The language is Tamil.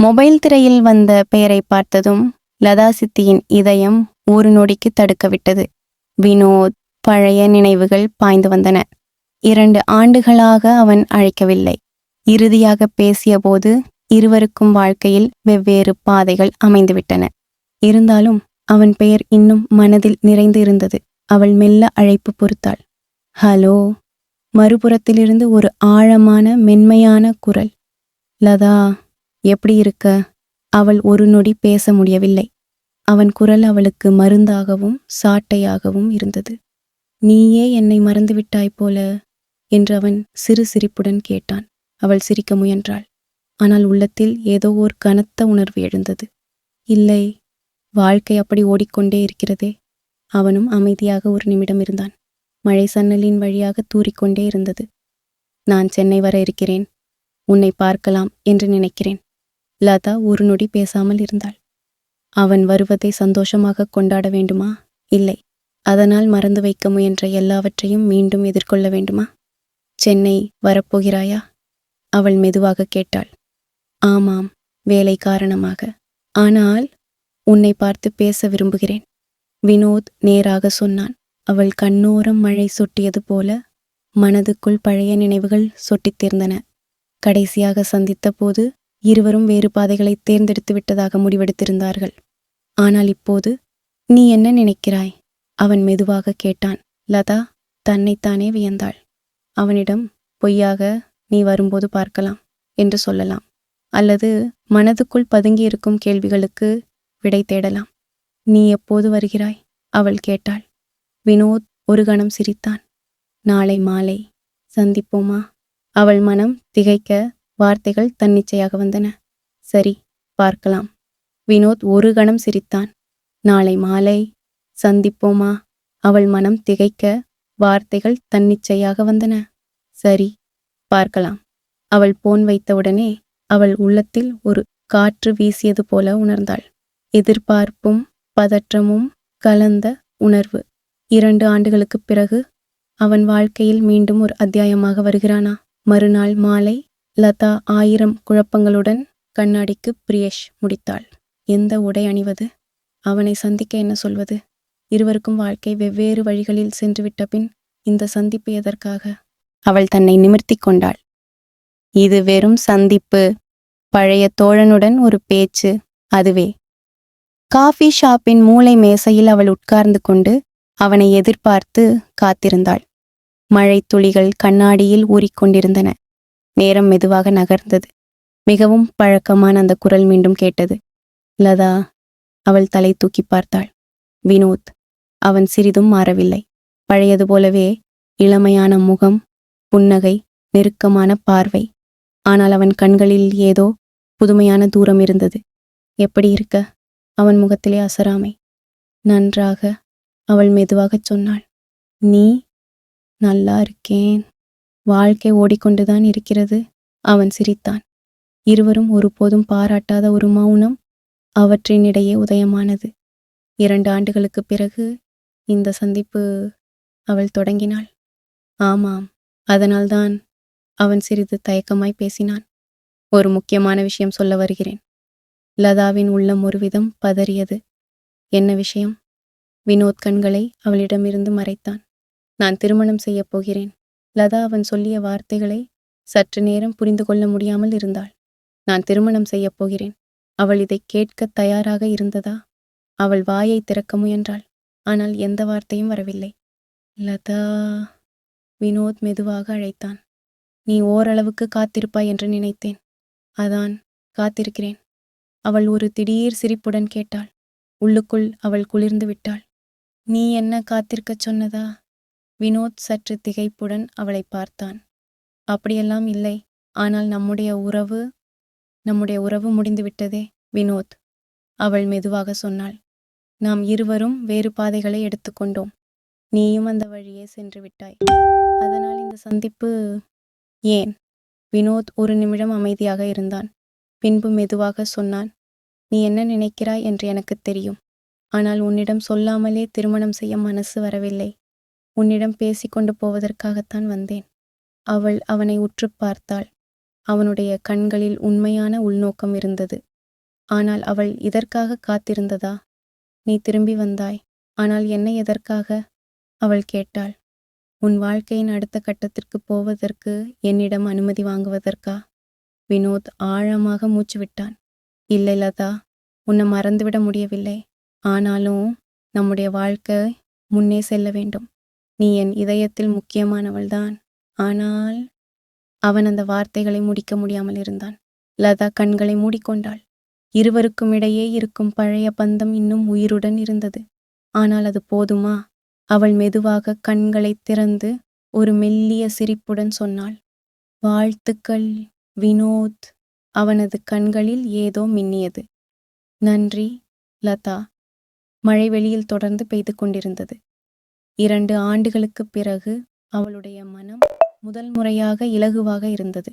மொபைல் திரையில் வந்த பெயரை பார்த்ததும் லதா சித்தியின் இதயம் ஒரு நொடிக்கு தடுக்கவிட்டது. வினோத் பழைய நினைவுகள் பாய்ந்து வந்தன. இரண்டு ஆண்டுகளாக அவன் அழைக்கவில்லை. இறுதியாக பேசியபோது இருவருக்கும் வாழ்க்கையில் வெவ்வேறு பாதைகள் அமைந்துவிட்டன. இருந்தாலும் அவன் பெயர் இன்னும் மனதில் நிறைந்து இருந்தது அவள் மெல்ல அழைப்பு பொறுத்தாள். ஹலோ. மறுபுறத்திலிருந்து ஒரு ஆழமான மென்மையான குரல். லதா எப்படி இருக்க? அவள் ஒரு நொடி பேச முடியவில்லை. அவன் குரல் அவளுக்கு மருந்தாகவும் சாட்டையாகவும் இருந்தது. நீயே என்னை மறந்துவிட்டாய் போல என்று அவன் சிறு சிரிப்புடன் கேட்டான். அவள் சிரிக்க முயன்றாள். ஆனால் உள்ளத்தில் ஏதோ ஒரு கனத்த உணர்வு எழுந்தது. இல்லை வாழ்க்கை அப்படி ஓடிக்கொண்டே இருக்கிறதே அவனும் அமைதியாக ஒரு நிமிடம் இருந்தான். மழை சன்னலின் வழியாக தூறிக்கொண்டே இருந்தது. நான் சென்னை வர இருக்கிறேன். உன்னை பார்க்கலாம் என்று நினைக்கிறேன். லதா ஒரு நொடி பேசாமல் இருந்தாள். அவன் வருவதை சந்தோஷமாக கொண்டாட வேண்டுமா? இல்லை. அதனால் மறந்து வைக்க முயன்ற எல்லாவற்றையும் மீண்டும் எதிர்கொள்ள வேண்டுமா? சென்னை வரப்போகிறாயா? அவள் மெதுவாக கேட்டாள். ஆமாம் வேலை காரணமாக. ஆனால் உன்னை பார்த்து பேச விரும்புகிறேன். வினோத் நேராக சொன்னான். அவள் கண்ணோரம் மழை சொட்டியது போல மனதுக்குள் பழைய நினைவுகள் சொட்டித்தீர்ந்தன கடைசியாக சந்தித்த போது இருவரும் வேறு பாதைகளை தேர்ந்தெடுத்து விட்டதாக முடிவெடுத்திருந்தார்கள். ஆனால் இப்போது நீ என்ன நினைக்கிறாய்? அவன் மெதுவாக கேட்டான். லதா தன்னைத்தானே வியந்தாள். அவனிடம் பொய்யாக நீ வரும்போது பார்க்கலாம் என்று சொல்லலாம். அல்லது மனதுக்குள் பதுங்கியிருக்கும் கேள்விகளுக்கு விடை தேடலாம். நீ எப்போது வருகிறாய்? அவள் கேட்டாள். வினோத் ஒரு கணம் சிரித்தான். நாளை மாலை. சந்திப்போமா? அவள் மனம் திகைக்க வார்த்தைகள் தன்னிச்சையாக வந்தன. சரி பார்க்கலாம். வினோத் ஒரு கணம் சிரித்தான். நாளை மாலை சந்திப்போமா? அவள் மனம் திகைக்க வார்த்தைகள் தன்னிச்சையாக வந்தன. சரி பார்க்கலாம். அவள் போன் வைத்தவுடனே அவள் உள்ளத்தில் ஒரு காற்று வீசியது போல உணர்ந்தாள். எதிர்பார்ப்பும் பதற்றமும் கலந்த உணர்வு. இரண்டு ஆண்டுகளுக்குப் பிறகு அவன் வாழ்க்கையில் மீண்டும் ஒரு அத்தியாயமாக வருகிறானா? மறுநாள் மாலை லதா ஆயிரம் குழப்பங்களுடன் கண்ணாடிக்கு பிரியேஷ் முடித்தாள். எந்த உடை அணிவது? அவனை சந்திக்க என்ன சொல்வது? இருவருக்கும் வாழ்க்கை வெவ்வேறு வழிகளில் சென்றுவிட்ட பின் இந்த சந்திப்பு எதற்காக? அவள் தன்னை நிமிர்த்தி கொண்டாள். இது வெறும் சந்திப்பு. பழைய தோழனுடன் ஒரு பேச்சு. அதுவே. காஃபி ஷாப்பின் மூளை மேசையில் அவள் உட்கார்ந்து கொண்டு அவனை எதிர்பார்த்து காத்திருந்தாள். மழை துளிகள் கண்ணாடியில் ஊறிக்கொண்டிருந்தன. நேரம் மெதுவாக நகர்ந்தது. மிகவும் பழக்கமான அந்த குரல் மீண்டும் கேட்டது. லதா அவள் தலை தூக்கி பார்த்தாள். வினோத் அவன் சிறிதும் மாறவில்லை. பழையது போலவே இளமையான முகம் புன்னகை நெருக்கமான பார்வை. ஆனால் அவன் கண்களில் ஏதோ புதுமையான தூரம் இருந்தது. எப்படி இருக்க? அவன் முகத்திலே அசராமை. நன்றாக அவள் மெதுவாகச் சொன்னாள். நீ? நல்லா இருக்கேன். வாழ்க்கை ஓடிக்கொண்டுதான் இருக்கிறது. அவன் சிரித்தான். இருவரும் ஒருபோதும் பாராட்டாத ஒரு மௌனம் அவற்றினிடையே உதயமானது. இரண்டு ஆண்டுகளுக்குப் பிறகு இந்த சந்திப்பு அவள் தொடங்கினாள். ஆமாம் அதனால்தான் அவன் சிறிது தயக்கமாய் பேசினான். ஒரு முக்கியமான விஷயம் சொல்ல வருகிறேன். லதாவின் உள்ளம் ஒருவிதம் பதறியது. என்ன விஷயம்? வினோத் கண்களை அவளிடமிருந்து மறைத்தான். நான் திருமணம் செய்யப் போகிறேன். லதா அவன் சொல்லிய வார்த்தைகளை சற்று நேரம் புரிந்து கொள்ள முடியாமல் இருந்தாள். நான் திருமணம் செய்யப் போகிறேன். அவள் இதை கேட்கத் தயாராக இருந்ததா? அவள் வாயை திறக்க முயன்றாள். ஆனால் எந்த வார்த்தையும் வரவில்லை. லதா வினோத் மெதுவாக அழைத்தான். நீ ஓரளவுக்கு காத்திருப்பாய் என்று நினைத்தேன். அதான் காத்திருக்கிறேன். அவள் ஒரு திடீர் சிரிப்புடன் கேட்டாள். உள்ளுக்குள் அவள் குளிர்ந்து விட்டாள். நீ என்ன காத்திருக்கச் சொன்னதா? வினோத் சற்று திகைப்புடன் அவளை பார்த்தான். அப்படியெல்லாம் இல்லை. ஆனால் நம்முடைய உறவு நம்முடைய உறவு முடிந்துவிட்டதே வினோத் அவள் மெதுவாக சொன்னாள். நாம் இருவரும் வேறு பாதைகளை எடுத்துக்கொண்டோம் நீயும் அந்த வழியே சென்று விட்டாய். அதனால் இந்த சந்திப்பு ஏன்? வினோத் ஒரு நிமிடம் அமைதியாக இருந்தான். பின்பு மெதுவாக சொன்னான். நீ என்ன நினைக்கிறாய் என்று எனக்கு தெரியும். ஆனால் உன்னிடம் சொல்லாமலே திருமணம் செய்ய மனசு வரவில்லை. உன்னிடம் பேசிக்கொண்டு போவதற்காகத்தான் வந்தேன். அவள் அவனை உற்று பார்த்தாள். அவனுடைய கண்களில் உண்மையான உள்நோக்கம் இருந்தது. ஆனால் அவள் இதற்காக காத்திருந்ததா? நீ திரும்பி வந்தாய். ஆனால் என்ன எதற்காக? அவள் கேட்டாள். உன் வாழ்க்கையின் அடுத்த கட்டத்திற்கு போவதற்கு என்னிடம் அனுமதி வாங்குவதற்கா? வினோத் ஆழமாக மூச்சு விட்டான். இல்லை லதா உன்னை மறந்துவிட முடியவில்லை. ஆனாலும் நம்முடைய வாழ்க்கை முன்னே செல்ல வேண்டும். நீ என் இதயத்தில் முக்கியமானவள்தான். ஆனால் அவன் அந்த வார்த்தைகளை முடிக்க முடியாமல் இருந்தான். லதா கண்களை மூடிக்கொண்டாள். இருவருக்கும் இடையே இருக்கும் பழைய பந்தம் இன்னும் உயிருடன் இருந்தது. ஆனால் அது போதுமா? அவள் மெதுவாக கண்களை திறந்து ஒரு மெல்லிய சிரிப்புடன் சொன்னாள். வாழ்த்துக்கள் வினோத். அவனது கண்களில் ஏதோ மின்னியது. நன்றி லதா. மழை வெளியில் தொடர்ந்து பெய்து கொண்டிருந்தது. இரண்டு ஆண்டுகளுக்குப் பிறகு அவளுடைய மனம் முதல் முறையாக இலகுவாக இருந்தது.